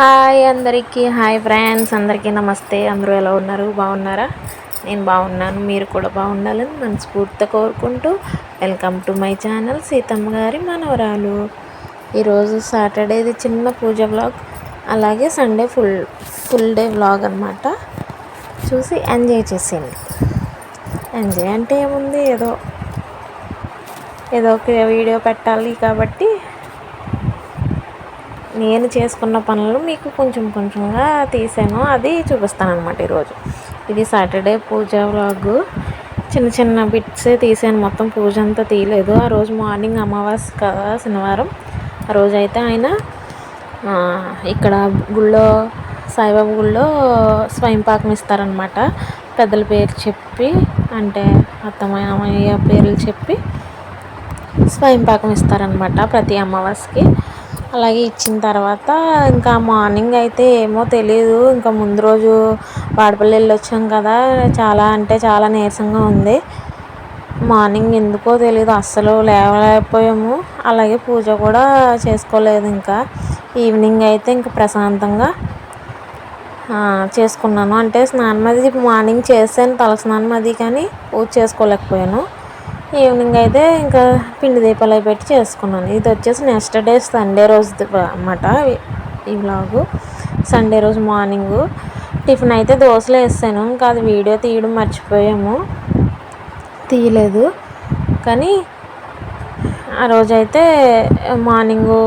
Hi అందరికీ hi friends అందరికీ నమస్తే. అందరూ ఎలా ఉన్నారు? బాగున్నారా? నేను బాగున్నాను. మీరు కూడా బాగుండాలని మనస్ఫూర్తిగా కోరుకుంటూ welcome to my channel Seethamma గారి మనవరాలు. ఈరోజు సాటర్డేది చిన్న పూజ వ్లాగ్ అలాగే Sunday full full day vlog అనమాట చూసి ఎంజాయ్ చేసేయండి. ఎంజాయ్ అంటే ఏముంది? ఏదో ఏదో ఒక వీడియో పెట్టాలి కాబట్టి నేను చేసుకున్న పనులు మీకు కొంచెం కొంచెంగా తీసాను. అది చూపిస్తాను అనమాట ఈరోజు. ఇది సాటర్డే పూజ వ్లాగ్. చిన్న చిన్న బిట్సే తీసాను. మొత్తం పూజ అంతా తీయలేదు. ఆ రోజు మార్నింగ్ అమావాస్య కదా శనివారం. ఆ రోజు అయితే ఆయన ఇక్కడ గుళ్ళో సాయిబాబా గుళ్ళో స్వయం పాకం ఇస్తారనమాట పెద్దల పేరు చెప్పి అంటే అత్తమ్మ అమ్మయ్య పేర్లు చెప్పి స్వయం పాకం ఇస్తారనమాట ప్రతి అమావాస్యకి. అలాగే ఇచ్చిన తర్వాత ఇంకా మార్నింగ్ అయితే ఏమో తెలియదు ఇంకా ముందు రోజు వాడపల్లి వెళ్ళి వచ్చాం కదా. చాలా అంటే చాలా నీరసంగా ఉంది. మార్నింగ్ ఎందుకో తెలియదు అస్సలు లేవలేకపోయాము. అలాగే పూజ కూడా చేసుకోలేదు ఇంకా. ఈవినింగ్ అయితే ఇంకా ప్రశాంతంగా చేసుకున్నాను. అంటే స్నానం అది మార్నింగ్ చేశాను. తల స్నానం అది కానీ పూజ చేసుకోలేకపోయాను. ఈవినింగ్ అయితే ఇంకా పిండి దీపాలు అవి పెట్టి చేసుకున్నాను. ఇది వచ్చేసి నెక్స్ట్ డే సండే రోజు అన్నమాట ఈ వ్లాగు సండే రోజు మార్నింగు. టిఫిన్ అయితే దోశలు వేసాను. ఇంకా అది వీడియో తీయడం మర్చిపోయాము. తీయలేదు. కానీ ఆ రోజైతే మార్నింగు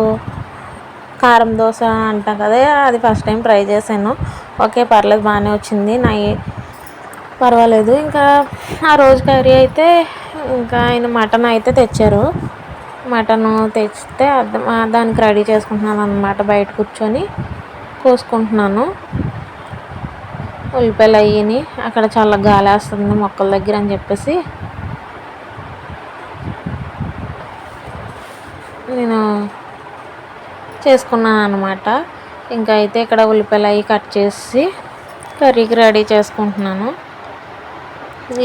కారం దోశ అంటాం కదా అది ఫస్ట్ టైం ట్రై చేశాను. ఓకే పర్లేదు బాగానే వచ్చింది. నై పర్వాలేదు. ఇంకా ఆ రోజు కర్రీ అయితే ఇంకా ఆయన మటన్ అయితే తెచ్చారు. మటన్ తెచ్చితే దానికి రెడీ చేసుకుంటున్నాను అనమాట బయట కూర్చొని కోసుకుంటున్నాను. ఉల్లిపాయలు అయ్యని అక్కడ చాలా గాలి వేస్తుంది మొక్కల దగ్గర అని చెప్పేసి. నేను చేసుకున్నాను అనమాట ఇంకా అయితే ఇక్కడ ఉల్లిపాయలు అవి కట్ చేసి కర్రీకి రెడీ చేసుకుంటున్నాను.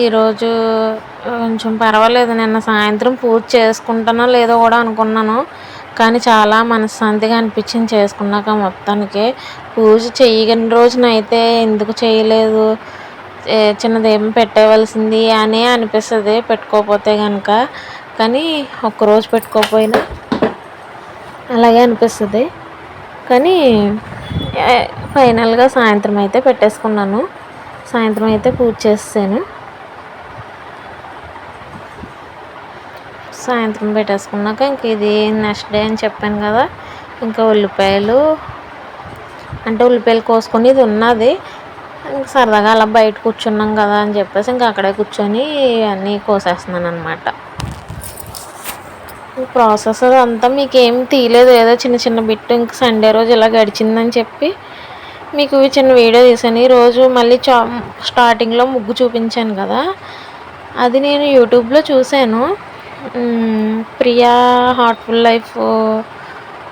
ఈరోజు కొంచెం పర్వాలేదు నిన్న సాయంత్రం పూజ చేసుకుంటానో లేదో కూడా అనుకున్నాను. కానీ చాలా మనశ్శాంతిగా అనిపించింది చేసుకున్నాక మొత్తానికి. పూజ చేయని రోజునైతే ఎందుకు చేయలేదు? చిన్న ఏం పెట్టేవలసింది అని అనిపిస్తుంది పెట్టుకోకపోతే కనుక కానీ ఒక్కరోజు పెట్టుకోకపోయినా అలాగే అనిపిస్తుంది. కానీ ఫైనల్గా సాయంత్రం అయితే పెట్టేసుకున్నాను. సాయంత్రం అయితే పూజ చేసాను సాయంత్రం పెట్టేసుకున్నాక ఇంక ఇది నెక్స్ట్ డే అని చెప్పాను కదా ఇంకా ఉల్లిపాయలు అంటే ఉల్లిపాయలు కోసుకొని ఇది ఉన్నది. సరదాగా అలా బయట కూర్చున్నాం కదా అని చెప్పేసి ఇంకా అక్కడే కూర్చొని అన్నీ కోసేస్తున్నాను అనమాట ప్రాసెస్ అంతా మీకు ఏం తీయలేదు ఏదో చిన్న చిన్న బిట్టు ఇంక సండే రోజు ఇలా గడిచిందని చెప్పి మీకు చిన్న వీడియో తీసాను. ఈరోజు మళ్ళీ చా స్టార్టింగ్లో ముగ్గు చూపించాను కదా అది నేను యూట్యూబ్లో చూశాను. ప్రియా హార్ట్ఫుల్ లైఫ్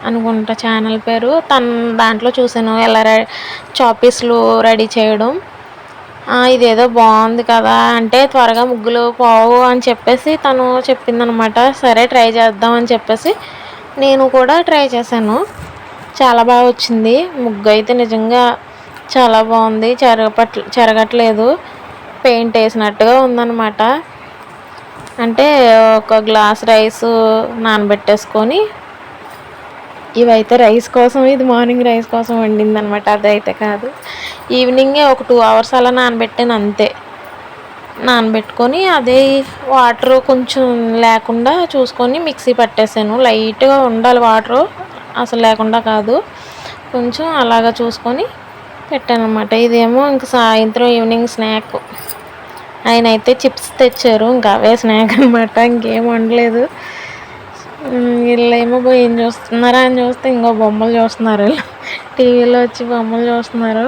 అనుకుంటా ఛానల్ పేరు. తన దాంట్లో చూశాను ఎలా చాపీస్లు రెడీ చేయడం. ఇదేదో బాగుంది కదా అంటే త్వరగా ముగ్గులు పోవు అని చెప్పేసి తను చెప్పిందనమాట. సరే ట్రై చేద్దాం అని చెప్పేసి నేను కూడా ట్రై చేశాను. చాలా బాగా వచ్చింది. ముగ్గు అయితే నిజంగా చాలా బాగుంది. చెరగపట్ చెరగట్లేదు. పెయింట్ వేసినట్టుగా ఉందన్నమాట అంటే ఒక గ్లాస్ రైస్ నానబెట్టేసుకొని ఇవైతే రైస్ కోసం ఇది మార్నింగ్ రైస్ కోసం వండింది అనమాట అదైతే కాదు. ఈవినింగే ఒక టూ అవర్స్ అలా నానబెట్టాను అంతే. నానబెట్టుకొని అదే వాటర్ కొంచెం లేకుండా చూసుకొని మిక్సీ పట్టేసాను. లైట్గా ఉండాలి వాటర్ అసలు లేకుండా కాదు. కొంచెం అలాగా చూసుకొని పెట్టాను అనమాట ఇదేమో ఇంక సాయంత్రం ఈవినింగ్ స్నాక్. ఆయన అయితే చిప్స్ తెచ్చారు. ఇంకా అవే స్నాక్ అనమాట ఇంకేం వండలేదు. వీళ్ళేమో పోయి ఏం చూస్తున్నారా అని చూస్తే ఇంకో బొమ్మలు చూస్తున్నారు టీవీలో వచ్చి బొమ్మలు చూస్తున్నారు.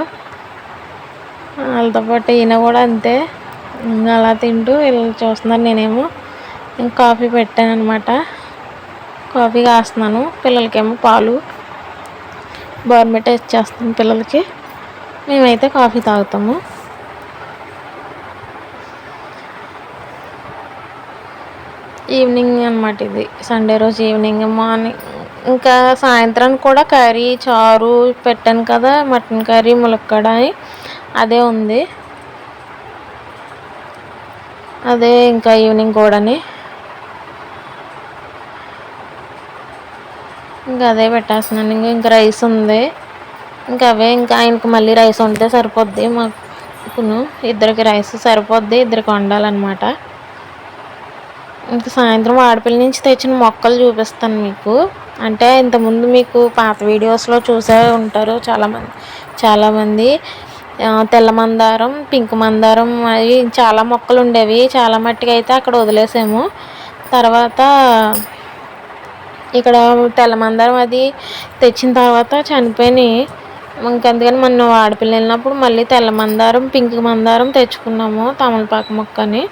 వాళ్ళతో పాటు ఈయన కూడా అంతే. ఇంకా అలా తింటూ వీళ్ళు చూస్తున్నారు నేనేమో. ఇంకా కాఫీ పెట్టాను అనమాట కాఫీ కాస్తున్నాను. పిల్లలకేమో పాలు. బోర్మిట ఇచ్చేస్తాను పిల్లలకి. మేమైతే కాఫీ తాగుతాము. ఈవినింగ్ అనమాట ఇది. సండే రోజు ఈవినింగ్ మార్నింగ్ ఇంకా సాయంత్రానికి కూడా కర్రీ చారు పెట్టాను కదా మటన్ కర్రీ ములక్కడ అని అదే ఉంది. అదే ఇంకా ఈవినింగ్ కూడాని. ఇంకా అదే పెట్టేస్తున్నాను. ఇంకా ఇంకా రైస్ ఉంది. ఇంకా అవే ఇంకా ఆయనకు మళ్ళీ రైస్ ఉంటే సరిపోద్ది మాకును ఇద్దరికి రైస్ సరిపోద్ది ఇద్దరికి వండాలన్నమాట. ఇంకా సాయంత్రం ఆడపిల్ల నుంచి తెచ్చిన మొక్కలు చూపిస్తాను మీకు. అంటే ఇంతకుముందు మీకు పాత వీడియోస్లో చూసే ఉంటారు చాలామంది చాలామంది. తెల్ల మందారం పింక్ మందారం అవి చాలా మొక్కలు ఉండేవి. చాలా మట్టికి అయితే అక్కడ వదిలేసాము. తర్వాత ఇక్కడ తెల్ల మందారం అది తెచ్చిన తర్వాత చనిపోయినాయి. ఇంకందుకని మొన్న ఆడపిల్ల వెళ్ళినప్పుడు మళ్ళీ తెల్ల మందారం పింక్ మందారం తెచ్చుకున్నాము తమలపాకు మొక్కని.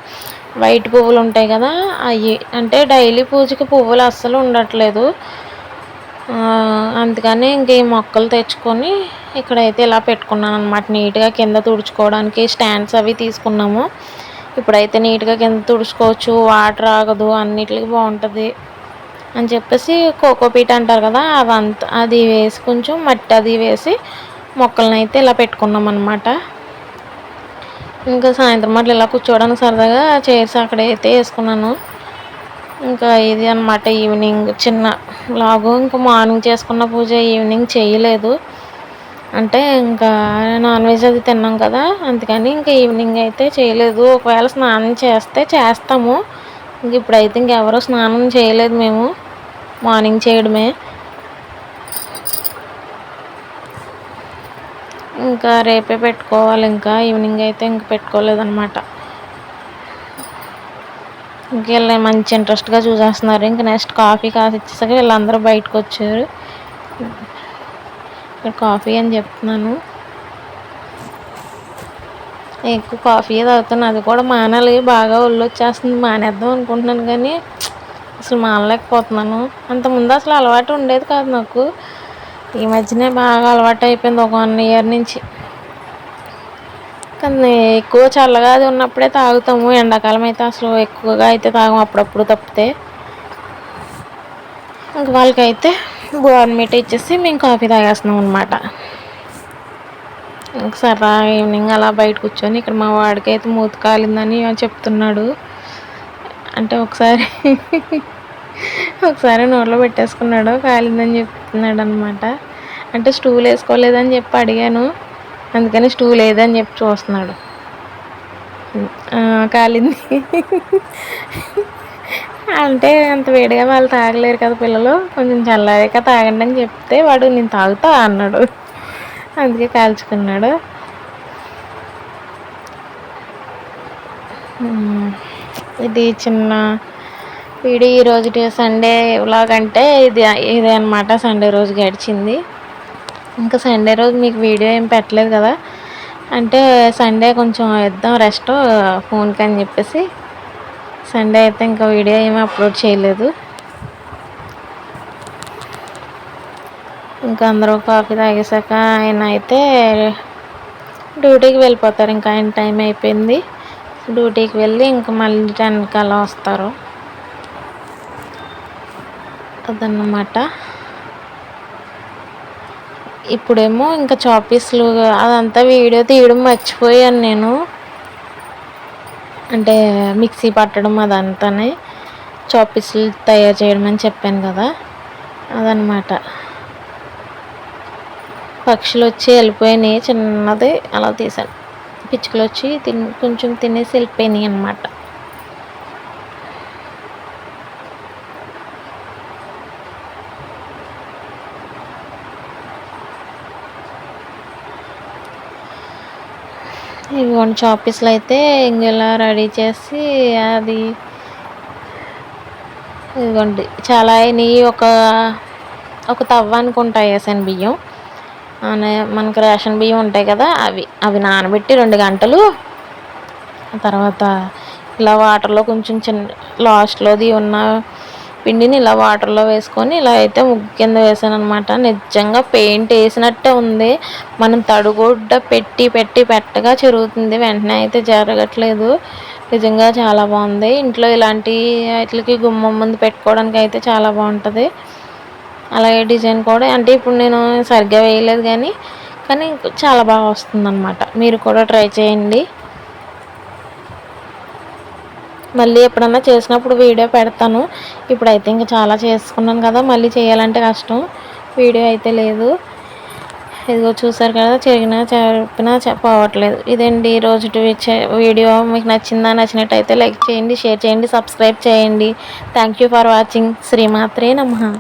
వైట్ పువ్వులు ఉంటాయి కదా అవి అంటే డైలీ పూజకి పువ్వులు అస్సలు ఉండట్లేదు. అందుకని ఇంక ఈ మొక్కలు తెచ్చుకొని ఇక్కడైతే ఇలా పెట్టుకున్నాను అనమాట నీట్గా కింద తుడుచుకోవడానికి స్టాండ్స్ అవి తీసుకున్నాము. ఇప్పుడైతే నీట్గా కింద తుడుచుకోవచ్చు వాటర్ ఆగదు అన్నిటికి బాగుంటుంది అని చెప్పేసి కోకోపీట్ అంటారు కదా అవంత అది వేసి కొంచెం మట్టి అది వేసి మొక్కలను అయితే ఇలా పెట్టుకున్నాం అనమాట ఇంకా సాయంత్రం అట్లా ఇలా కూర్చోవడానికి సరదాగా చైర్స్ అక్కడైతే వేసుకున్నాను. ఇంకా ఇది అనమాట ఈవినింగ్ చిన్న లాగు. ఇంకా మార్నింగ్ చేసుకున్న పూజ ఈవినింగ్ చేయలేదు. అంటే ఇంకా నాన్ వెజ్ అది తిన్నాం కదా అందుకని ఇంకా ఈవినింగ్ అయితే చేయలేదు. ఒకవేళ స్నానం చేస్తే చేస్తాము. ఇంక ఇప్పుడైతే ఇంకెవరూ స్నానం చేయలేదు మేము. మార్నింగ్ చేయడమే. ఇంకా రేపే పెట్టుకోవాలి. ఇంకా ఈవినింగ్ అయితే ఇంక పెట్టుకోలేదన్నమాట. ఇంకెళ్ళి మంచి ఇంట్రెస్ట్గా చూసేస్తున్నారు. ఇంక నెక్స్ట్ కాఫీ కాసి ఇచ్చేసాక వీళ్ళందరూ బయటకు వచ్చారు. ఇక్కడ కాఫీ అని చెప్తున్నాను. ఎక్కువ కాఫీ తాగుతాను. అది కూడా మానాలి. బాగా ఒళ్ళు వచ్చేస్తుంది. మానేద్దాం అనుకుంటున్నాను కానీ అసలు మానలేకపోతున్నాను. అంతకుముందు అసలు అలవాటు ఉండేది కాదు నాకు. ఈ మధ్యనే బాగా అలవాటు అయిపోయింది ఒక వన్ ఇయర్ నుంచి. కానీ ఎక్కువ చల్లగా అది ఉన్నప్పుడే తాగుతాము. ఎండాకాలం అయితే అసలు ఎక్కువగా అయితే తాగము అప్పుడప్పుడు తప్పితే. ఇంక వాళ్ళకైతే గవర్నమెంట్ ఇచ్చేసి మేము కాఫీ తాగేస్తున్నాం అనమాట సరదా ఈవినింగ్ అలా బయట కూర్చొని ఇక్కడ మా వాడికి అయితే మూత కాలిందని చెప్తున్నాడు. అంటే ఒకసారి ఒకసారి నోట్లో పెట్టేసుకున్నాడు కాలిందని చేస్తున్నాడు అనమాట అంటే స్టూల్ వేసుకోలేదని చెప్పి అడిగాను. అందుకని స్టూల్ లేదని చెప్పి చూస్తున్నాడు. కాలింది. అంటే అంత వేడిగా వాళ్ళు తాగలేరు కదా పిల్లలు. కొంచెం చల్లారాక తాగండి అని చెప్తే వాడు నేను తాగుతా అన్నాడు. అందుకే కాల్చుకున్నాడు. ఇది చిన్న వీడియో ఈరోజు సండే వ్లాగ్ అంటే ఇది ఇదే అనమాట సండే రోజు గడిచింది. ఇంకా సండే రోజు మీకు వీడియో ఏం పెట్టలేదు కదా. అంటే సండే కొంచెం ఇద్దాం రెస్ట్ ఫోన్కి అని చెప్పేసి. సండే అయితే ఇంకా వీడియో ఏమీ అప్లోడ్ చేయలేదు. ఇంకా అందరూ కాఫీ తాగేసాక ఆయన అయితే డ్యూటీకి వెళ్ళిపోతారు. ఇంకా ఆయన టైం అయిపోయింది. డ్యూటీకి వెళ్ళి ఇంకా మళ్ళీ టెన్కి అలా వస్తారు. అదన్నమాట. ఇప్పుడేమో ఇంకా చాపీస్లు అదంతా వీడియో తీయడం మర్చిపోయాను నేను. అంటే మిక్సీ పట్టడం అదంతానే చాపీస్లు తయారు చేయడం అని చెప్పాను కదా. అదనమాట పక్షులు వచ్చి వెళ్ళిపోయినాయి చిన్నది అలా తీసాను పిచ్చుకలు వచ్చి తిని కొంచెం తినేసి వెళ్ళిపోయినాయి అనమాట ఇదిగోండి చాపీస్లో అయితే ఇంకెలా రెడీ చేసి అది ఇదిగోండి చాలా అయినాయి. ఒక ఒక తవ్వ అనుకుంటాయి వేసాను బియ్యం. మనకు రేషన్ బియ్యం ఉంటాయి కదా అవి అవి నానబెట్టి రెండు గంటలు తర్వాత ఇలా వాటర్లో కొంచెం చిన్న లాస్ట్లోది ఉన్న పిండిని ఇలా వాటర్లో వేసుకొని ఇలా అయితే ముగ్గు కింద వేసాను అనమాట నిజంగా పెయింట్ వేసినట్టే ఉంది. మనం తడుగుడ్డ పెట్టి పెట్టి పెట్టగా జరుగుతుంది వెంటనే అయితే జరగట్లేదు. నిజంగా చాలా బాగుంది. ఇంట్లో ఇలాంటి వాటికి గుమ్మం ముందు పెట్టుకోవడానికి అయితే చాలా బాగుంటుంది. అలాగే డిజైన్ కూడా. అంటే ఇప్పుడు నేను సరిగ్గా వేయలేదు కానీ కానీ చాలా బాగా వస్తుందన్నమాట. మీరు కూడా ట్రై చేయండి. మళ్ళీ ఎప్పుడన్నా చేసినప్పుడు వీడియో పెడతాను. ఇప్పుడైతే ఇంకా చాలా చేసుకున్నాను కదా మళ్ళీ చేయాలంటే కష్టం. వీడియో అయితే లేదు. ఇదిగో చూసారు కదా చెరిగినా చెప్పినా చెప్పవట్లేదు ఇదండి రోజు వీడియో. మీకు నచ్చిందా నచ్చినట్టయితే లైక్ చేయండి షేర్ చేయండి సబ్స్క్రైబ్ చేయండి. థ్యాంక్ యూ ఫర్ వాచింగ్ శ్రీమాత్రే నమ.